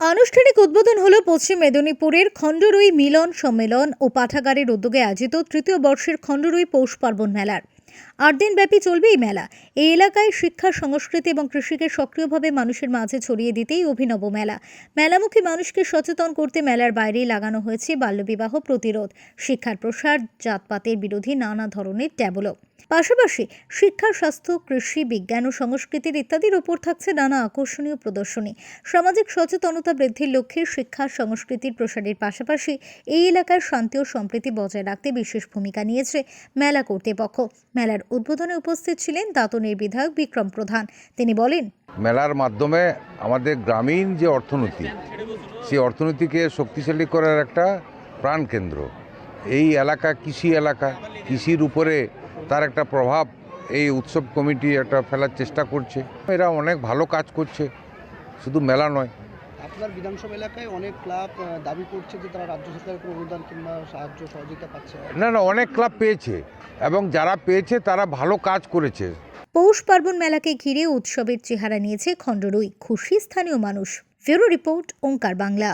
আনুষ্ঠানিক উদ্বোধন হলো পশ্চিম মেদিনীপুরের খণ্ডরুই মিলন সম্মেলন ও পাঠাগারের উদ্যোগে আয়োজিত তৃতীয় বর্ষের খণ্ডরুই পৌষ পার্বণ মেলার। আট দিনব্যাপী চলবে এই মেলা। এই এলাকায় শিক্ষা, সংস্কৃতি এবং কৃষিকে সক্রিয়ভাবে মানুষের মাঝে ছড়িয়ে দিতেই অভিনব মেলা। মেলামুখী মানুষকে সচেতন করতে মেলার বাইরেই লাগানো হয়েছে বাল্যবিবাহ প্রতিরোধ, শিক্ষার প্রসার, জাতপাতের বিরোধী নানা ধরনের ট্যাবলো। পাশাপাশি শিক্ষা, স্বাস্থ্য, কৃষি, বিজ্ঞান ও সংস্কৃতির ইত্যাদির ওপর থাকছে নানা আকর্ষণীয় প্রদর্শনী। সামাজিক সচেতনতা বৃদ্ধির লক্ষ্যে শিক্ষা, সংস্কৃতির প্রসারের পাশাপাশি এই এলাকার শান্তি ও সম্প্রীতি বজায় রাখতে বিশেষ ভূমিকা নিয়েছে মেলা কর্তৃপক্ষ। মেলার উদ্বোধনে উপস্থিত ছিলেন দাঁতনের বিধায়ক বিক্রম প্রধান। তিনি বলেন, মেলার মাধ্যমে আমাদের গ্রামীণ যে অর্থনীতি, সেই অর্থনীতিকে শক্তিশালী করার একটা প্রাণকেন্দ্র। এই এলাকা কৃষি এলাকা, কৃষির উপরে তার একটা প্রভাব এই উৎসব কমিটি একটা ফেলার চেষ্টা করছে। এরা অনেক ভালো কাজ করছে শুধু মেলা নয়। আপনার বিধানসভা এলাকায় অনেক ক্লাব দাবি করছে যে তারা রাজ্য সরকারের কোনো অনুদান কিংবা সাহায্য সহযোগিতা পাচ্ছে না। না না অনেক ক্লাব পেয়েছে এবং যারা পেয়েছে তারা ভালো কাজ করেছে। পৌষ পার্বণ মেলাকে ঘিরে উৎসবের চেহারা নিয়েছে খণ্ডরুই খুশি স্থানীয় মানুষ। ফেরো রিপোর্ট ওঙ্কার বাংলা।